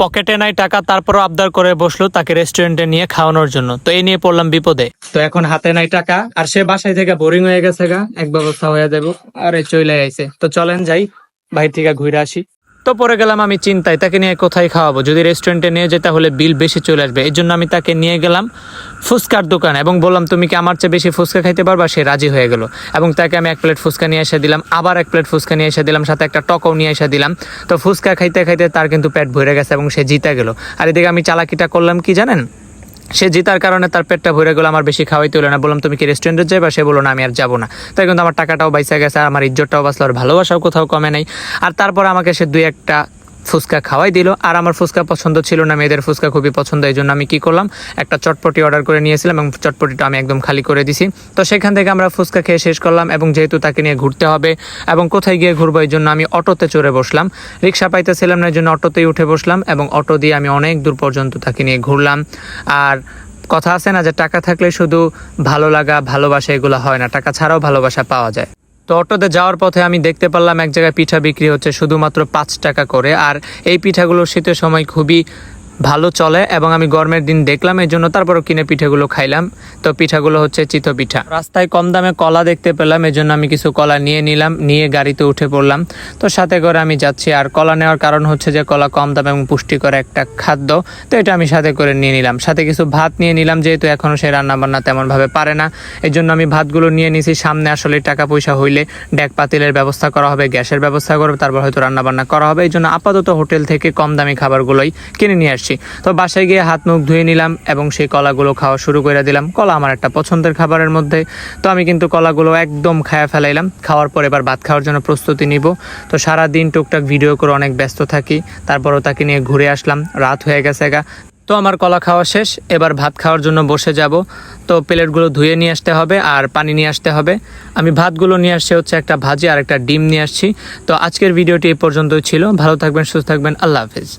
পকেটে নাই টাকা, তারপরও আবদার করে বসল তাকে রেস্টুরেন্টে নিয়ে খাওয়ানোর জন্য। তো এই নিয়ে পড়লাম বিপদে। তো এখন হাতে নাই টাকা, আর সে বাসায় থেকে বোরিং হয়ে গেছে গা। এক ব্যবস্থা হয়ে যাব, আরে চলে আইছে। তো চলেন যাই বাড়ি থেকে ঘুরে আসি। তো পরে গেলাম আমি চিন্তায়, তাকে নিয়ে কোথায় খাওয়াবো? যদি রেস্টুরেন্টে নিয়ে যেতে হলে বিল বেশি চলে আসবে। এই জন্য আমি তাকে নিয়ে গেলাম ফুচকার দোকান এবং বললাম, তুমি কি আমার চেয়ে বেশি ফুচকা খাইতে পারবা? সে রাজি হয়ে গেল। এবং তাকে আমি এক প্লেট ফুচকা নিয়ে এসে দিলাম, আবার এক প্লেট ফুচকা নিয়ে এসে দিলাম, সাথে একটা টকও নিয়ে এসে দিলাম। তো ফুচকা খাইতে খাইতে তার কিন্তু পেট ভরে গেছে এবং সে জিতে গেল। আর এদিকে আমি চালাকিটা করলাম, কি জানেন? সে জিতার কারণে তার পেটটা ভরে গেলো, আমার বেশি খাওয়াই হলো না। বললাম, তুমি কি রেস্টুরেন্টে যাবে সে বলো না, আমি আর যাব না। তাই কিন্তু আমার টাকাটাও বাইসা গেছে, আর আমার ইজ্জতটাও বাঁচলো, আর ভালোবাসাও কোথাও কমে নাই। আর তারপর আমাকে সে দুই একটা ফুচকা খাওয়াই দিল। আর আমার ফুচকা পছন্দ ছিল না, মেয়েদের ফুচকা খুবই পছন্দ, এই জন্য আমি কি করলাম, একটা চটপটি অর্ডার করে নিয়েছিলাম এবং চটপটিটা আমি একদম খালি করে দিছি। তো সেখান থেকে আমরা ফুচকা খেয়ে শেষ করলাম এবং যেহেতু তাকে নিয়ে ঘুরতে হবে এবং কোথায় গিয়ে ঘুরবো এই জন্য আমি অটোতে চড়ে বসলাম। রিক্সা পাইতেছিলাম না, এই জন্য অটোতেই উঠে বসলাম এবং অটো দিয়ে আমি অনেক দূর পর্যন্ত তাকে নিয়ে ঘুরলাম। আর কথা আছে না যে টাকা থাকলে শুধু ভালো লাগা, ভালোবাসা এগুলো হয় না, টাকা ছাড়াও ভালোবাসা পাওয়া যায়। তো অটোতে যাওয়ার পথে আমি দেখতে পারলাম এক জায়গায় পিঠা বিক্রি হচ্ছে শুধুমাত্র পাঁচ টাকা করে। আর এই পিঠাগুলো শীতের সময় খুবই ভালো চলে এবং আমি গরমের দিন দেখলাম, এই জন্য তারপরও কিনে পিঠাগুলো খাইলাম। তো পিঠাগুলো হচ্ছে চিতো পিঠা। রাস্তায় কম দামে কলা দেখতে পেলাম, এই জন্য আমি কিছু কলা নিয়ে নিলাম, নিয়ে গাড়িতে উঠে পড়লাম। তো সাথে করে আমি যাচ্ছি, আর কলা নেওয়ার কারণ হচ্ছে যে কলা কম দামে এবং পুষ্টিকর একটা খাদ্য। তো এটা আমি সাথে করে নিয়ে নিলাম। সাথে কিছু ভাত নিয়ে নিলাম, যেহেতু এখনও সে রান্না বান্না তেমনভাবে পারে না। এই জন্য আমি ভাতগুলো নিয়ে নিয়েছি সামনে আসলে টাকা পয়সা হইলে ড্যাক পাতিলের ব্যবস্থা করা হবে, গ্যাসের ব্যবস্থা করবে, তারপর হয়তো রান্না বান্না করা হবে। এই জন্য আপাতত হোটেল থেকে কম দামি খাবারগুলোই কিনে নিয়ে আসছি তো বাসায় গিয়ে হাত মুখ ধুয়ে নিলাম এবং সেই কলাগুলো খাওয়া শুরু করে দিলাম। কলা আমার একটা পছন্দের খাবারের মধ্যে। তো আমি কিন্তু কলাগুলো একদম খায়া ফেলাইলাম। খাওয়ার পর এবার ভাত খাওয়ার জন্য প্রস্তুতি নিব। তো সারা দিন টুকটাক ভিডিও করে অনেক ব্যস্ত থাকি। তারপরও তাকে নিয়ে ঘুরে আসলাম। রাত হয়ে গেছে গা। তো আমার কলা খাওয়া শেষ। এবার ভাত খাওয়ার জন্য বসে যাব। তো প্লেটগুলো ধুয়ে নিয়ে আসতে হবে আর পানি নিয়ে আসতে হবে। আমি ভাতগুলো নিয়ে আসছি হচ্ছে একটা ভাজি আর একটা ডিম নিয়ে আসছি। তো আজকের ভিডিওটি এই পর্যন্তই ছিল। ভালো থাকবেন, সুস্থ থাকবেন। আল্লাহ হাফিজ।